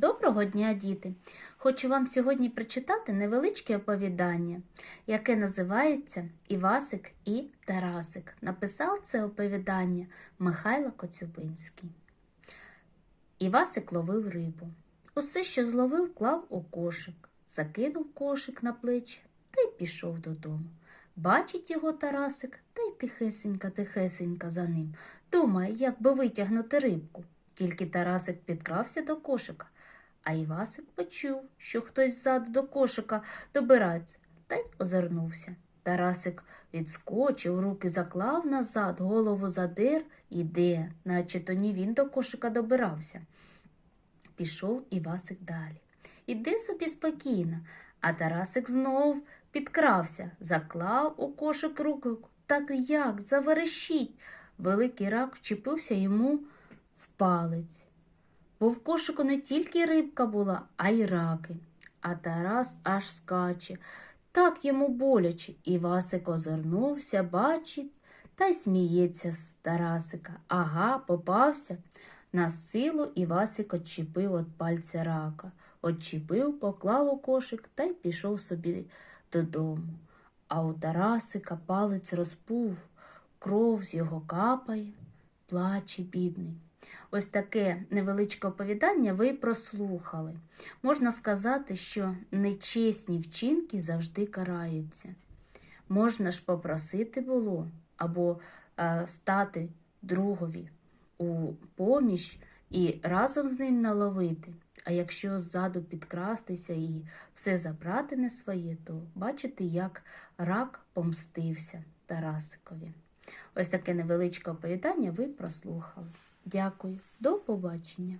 Доброго дня, діти! Хочу вам сьогодні прочитати невеличке оповідання, яке називається Івасик і Тарасик. Написав це оповідання Михайло Коцюбинський. Івасик ловив рибу. Усе, що зловив, клав у кошик, закинув кошик на плечі та й пішов додому. Бачить його Тарасик та й тихесенька, тихесенька за ним. Думає, як би витягнути рибку. Тільки Тарасик підкрався до кошика, а Івасик почув, що хтось ззаду до кошика добирається, та й озирнувся. Тарасик відскочив, руки заклав назад, голову задир, іде, наче то ні він до кошика добирався. Пішов Івасик далі. Іди собі спокійно, а Тарасик знов підкрався, заклав у кошик руку. Так як заверещить. Великий рак вчепився йому в палець. Бо в кошику не тільки рибка була, а й раки. А Тарас аж скаче. Так йому боляче. І Васик озирнувся, бачить, та й сміється з Тарасика. Ага, попався. На силу Івасик отчепив від пальця рака. Отчепив, поклав у кошик та й пішов собі додому. А у Тарасика палець розпув, кров з його капає, плаче бідний. Ось таке невеличке оповідання ви прослухали. Можна сказати, що нечесні вчинки завжди караються. Можна ж попросити було або е, стати другові у поміч і разом з ним наловити. А якщо ззаду підкрастися і все забрати не своє, то бачите, як рак помстився Тарасикові. Ось таке невеличке оповідання ви прослухали. Дякую, до побачення.